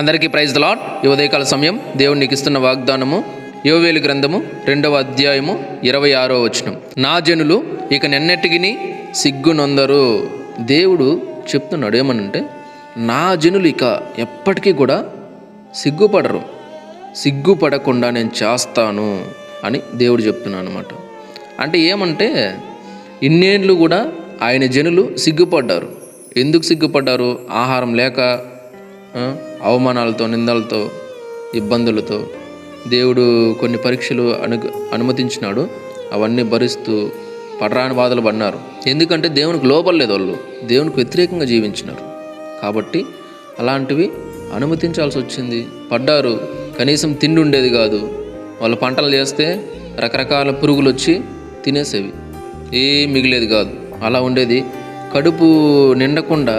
అందరికీ praise lot ఈ ఉదయకాల సమయం దేవుడు నీకు ఇస్తున్న వాగ్దానము యోవేలు గ్రంథము రెండవ అధ్యాయము ఇరవై ఆరో వచనం. నా జనులు ఇక నిన్నటికి సిగ్గునొందరు దేవుడు చెప్తున్నాడు ఏమనంటే నా జనులు ఇక ఎప్పటికీ కూడా సిగ్గుపడరు. సిగ్గుపడకుండా నేను చేస్తాను అని దేవుడు చెప్తున్నాను అనమాట అంటే ఏమంటే ఇన్నేళ్ళు కూడా ఆయన జనులు సిగ్గుపడ్డారు. ఎందుకు సిగ్గుపడ్డారు? ఆహారం లేక అవమానాలతో నిందలతో ఇబ్బందులతో దేవుడు కొన్ని పరీక్షలు అను అనుమతించినాడు. అవన్నీ భరిస్తూ పడరాని బాధలు పడినారు. ఎందుకంటే దేవునికి లోపలేదు వాళ్ళు. దేవునికి వ్యతిరేకంగా జీవించినారు. కాబట్టి అలాంటివి అనుమతించాల్సి వచ్చింది. పడ్డారు. కనీసం తిండి ఉండేది కాదు. వాళ్ళు పంటలు చేస్తే రకరకాల పురుగులు వచ్చి తినేసేవి. ఏం మిగిలేదు కాదు. అలా ఉండేది. కడుపు నిండకుండా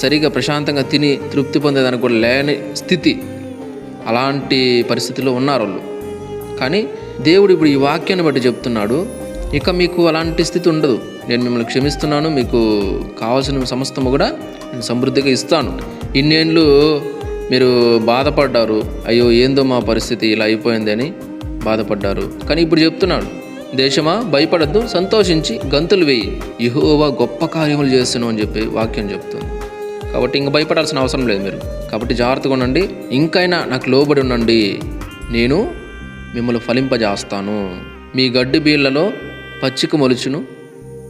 సరిగా ప్రశాంతంగా తిని తృప్తి పొందేదానికి కూడా లేని స్థితి. అలాంటి పరిస్థితిలో ఉన్నారు వాళ్ళు కానీ దేవుడు ఇప్పుడు ఈ వాక్యాన్ని బట్టి చెప్తున్నాడు ఇక మీకు అలాంటి స్థితి ఉండదు. నేను మిమ్మల్ని క్షమిస్తున్నాను మీకు కావాల్సిన సమస్తము కూడా నేను సమృద్ధిగా ఇస్తాను. ఇన్నేళ్ళు మీరు బాధపడ్డారు అయ్యో ఏందో మా పరిస్థితి ఇలా అయిపోయింది అని బాధపడ్డారు. కానీ ఇప్పుడు చెప్తున్నాడు దేశమా భయపడద్దు సంతోషించి గంతులు వేయి. యెహోవా గొప్ప కార్యములు చేస్తున్నావు అని చెప్పి వాక్యం చెప్తుంది. కాబట్టి ఇంక భయపడాల్సిన అవసరం లేదు మీరు. కాబట్టి జాగ్రత్తగా ఉండండి. ఇంకైనా నాకు లోబడి ఉండండి. నేను మిమ్మల్ని ఫలింపజేస్తాను. మీ గడ్డి బీళ్ళలో పచ్చిక మొలుచును.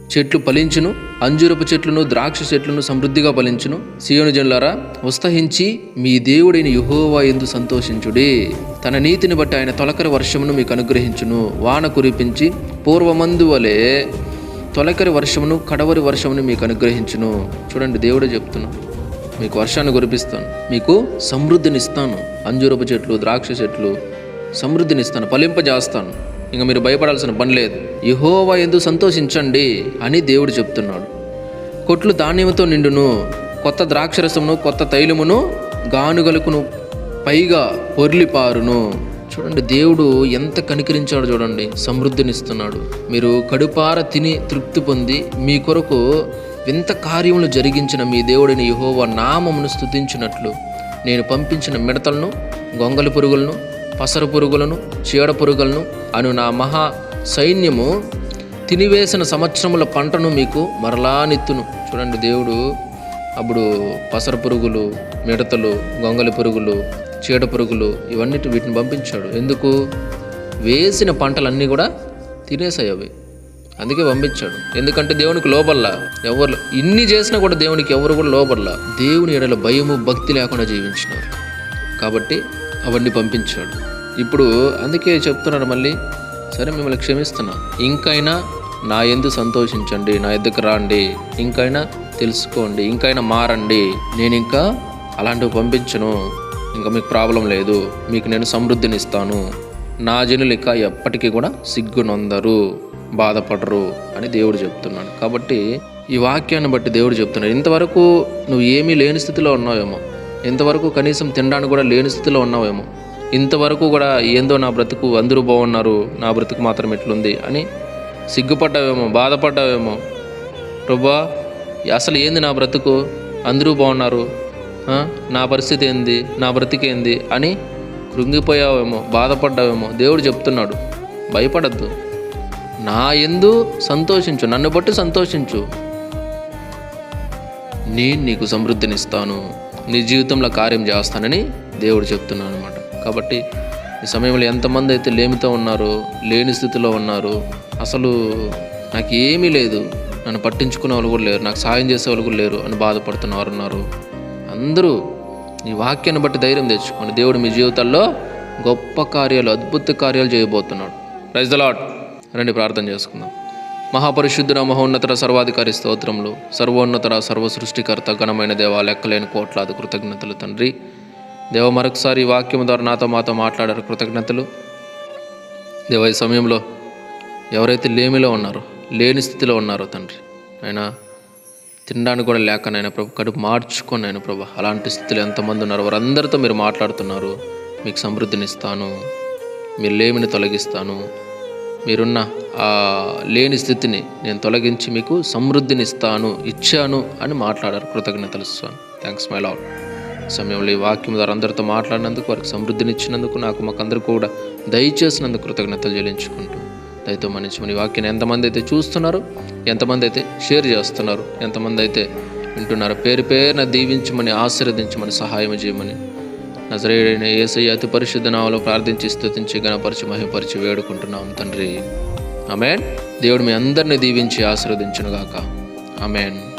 చెట్లు ఫలించును అంజూరపు చెట్లను ద్రాక్ష చెట్లను సమృద్ధిగా ఫలించును. సియోను జనులారా ఉత్సహించి మీ దేవుడైన యుహోవా ఎందు సంతోషించుడి. తన నీతిని బట్టి ఆయన తొలకరి వర్షమును మీకు అనుగ్రహించును. వాన కురిపించి పూర్వమందు వలె తొలకరి వర్షమును కడవరి వర్షమును మీకు అనుగ్రహించును. చూడండి దేవుడే చెప్తున్నాను మీకు వర్షాన్ని కురిపిస్తాను. మీకు సమృద్ధిని ఇస్తాను. అంజూరపు చెట్లు ద్రాక్ష చెట్లు సమృద్ధిని ఇస్తాను. ఫలింపజేస్తాను. ఇంకా మీరు భయపడాల్సిన పని లేదు. యహోవా ఎందు సంతోషించండి అని దేవుడు చెప్తున్నాడు. కొట్లు ధాన్యముతో నిండును కొత్త ద్రాక్షరసమును కొత్త తైలమును గానుగలుకును పైగా పొర్లిపారును. చూడండి దేవుడు ఎంత కనికరించాడు చూడండి సమృద్ధినిస్తున్నాడు. మీరు కడుపార తిని తృప్తి పొంది మీ కొరకు వింత కార్యములు జరిగించిన మీ దేవుడిని యహోవా నామమును స్థుతించినట్లు నేను పంపించిన మిడతలను గొంగలి పురుగులను పసర పురుగులను చీడ పురుగులను అను నా మహా సైన్యము తినివేసిన సంవత్సరముల పంటను మీకు మరలా నెత్తును. చూడండి దేవుడు అప్పుడు పసర పురుగులు మిడతలు గొంగలి పురుగులు చీడ పురుగులు ఇవన్నిటి వీటిని పంపించాడు. ఎందుకు? వేసిన పంటలన్నీ కూడా తినేసాయి అవి. అందుకే పంపించాడు. ఎందుకంటే దేవునికి లోపల్లా ఎవరు ఇన్ని చేసినా కూడా దేవునికి ఎవరు కూడా లోపల్లా దేవుని ఎడల భయము భక్తి లేకుండా జీవించినారు. కాబట్టి అవన్నీ పంపించాడు. ఇప్పుడు అందుకే చెప్తున్నాడు మళ్ళీ సరే మిమ్మల్ని క్షమిస్తున్నా. ఇంకైనా నా ఎందు సంతోషించండి నా ఎద్దుకు రాండి ఇంకైనా తెలుసుకోండి ఇంకైనా మారండి. నేను ఇంకా అలాంటివి పంపించను ఇంకా మీకు ప్రాబ్లం లేదు మీకు నేను సమృద్ధిని ఇస్తాను నా జనులు ఇక ఎప్పటికీ కూడా సిగ్గునొందరు బాధపడరు అని దేవుడు చెప్తున్నాడు. కాబట్టి ఈ వాక్యాన్ని బట్టి దేవుడు చెప్తున్నాడు. ఇంతవరకు నువ్వు ఏమీ లేని స్థితిలో ఉన్నావేమో ఇంతవరకు కనీసం తినడానికి కూడా లేని స్థితిలో ఉన్నావేమో. ఇంతవరకు కూడా ఏందో నా బ్రతుకు అందరూ బాగున్నారు నా బ్రతుకు మాత్రం ఎట్లుంది అని సిగ్గుపడ్డావేమో బాధపడ్డావేమో. ప్రభా అసలు ఏంది నా బ్రతుకు? అందరూ బాగున్నారు నా పరిస్థితి ఏంది? నా బ్రతికేంది అని కృంగిపోయావేమో బాధపడ్డావేమో. దేవుడు చెప్తున్నాడు భయపడద్దు. నా ఎందు సంతోషించు నన్ను బట్టి సంతోషించు. నేను నీకు సమృద్ధినిస్తాను. నీ జీవితంలో కార్యం చేస్తానని దేవుడు చెప్తున్నాను అనమాట కాబట్టి ఈ సమయంలో ఎంతమంది అయితే లేమితో ఉన్నారో లేని స్థితిలో ఉన్నారు అసలు నాకు ఏమీ లేదు. నన్ను పట్టించుకునే వాళ్ళు కూడా లేరు. నాకు సాయం చేసే వాళ్ళు కూడా లేరు అని బాధపడుతున్నవారు ఉన్నారు. అందరూ ఈ వాక్యాన్ని బట్టి ధైర్యం తెచ్చుకోండి. దేవుడు మీ జీవితాల్లో గొప్ప కార్యాలు అద్భుత కార్యాలు చేయబోతున్నాడు. రైజ్ ద లాట్ రండి ప్రార్థన చేసుకుందాం. మహాపరిశుద్ధుల మహోన్నతర సర్వాధికారి స్తోత్రములు సర్వోన్నతర సర్వ సృష్టికర్త ఘనమైన దేవ లెక్కలేని కోట్లాది కృతజ్ఞతలు తండ్రి. దేవ మరొకసారి వాక్యం ద్వారా నాతో మాతో మాట్లాడారు కృతజ్ఞతలు. దేవ ఈ సమయంలో ఎవరైతే లేమిలో ఉన్నారో లేని స్థితిలో ఉన్నారో తండ్రి ఆయన తినడానికి కూడా లేక నాయన ప్రభు కడుపు మార్చుకొని నాయన ప్రభు అలాంటి స్థితిలో ఎంతమంది ఉన్నారు వారందరితో మీరు మాట్లాడుతున్నారు. మీకు సమృద్ధినిస్తాను. మీ లేమిని తొలగిస్తాను. మీరున్న ఆ లేని స్థితిని నేను తొలగించి మీకు సమృద్ధిని ఇస్తాను ఇచ్చాను అని మాట్లాడారు కృతజ్ఞతలు స్వామి. థ్యాంక్స్ మై లాడ్ సమయంలో ఈ వాక్యం ద్వారా అందరితో మాట్లాడినందుకు వారికి సమృద్ధినిచ్చినందుకు నాకు మాకందరూ కూడా దయచేసినందుకు కృతజ్ఞతలు చెల్లించుకుంటూ దయతో మనిషి ఈ వాక్యాన్ని ఎంతమంది అయితే చూస్తున్నారో ఎంతమంది అయితే షేర్ చేస్తున్నారు ఎంతమంది అయితే వింటున్నారో పేరు పేరున దీవించమని ఆశీర్వదించమని సహాయం చేయమని నజరేయుడైన ఏసయ్య అతి పరిశుద్ధ నామలో ప్రార్థించి స్థుతించి గణపరిచి మహిమపరిచి వేడుకుంటున్నాం తండ్రి. ఆమెన్. దేవుడు మీ అందరిని దీవించి ఆశీర్వదించునుగాక. ఆమెన్.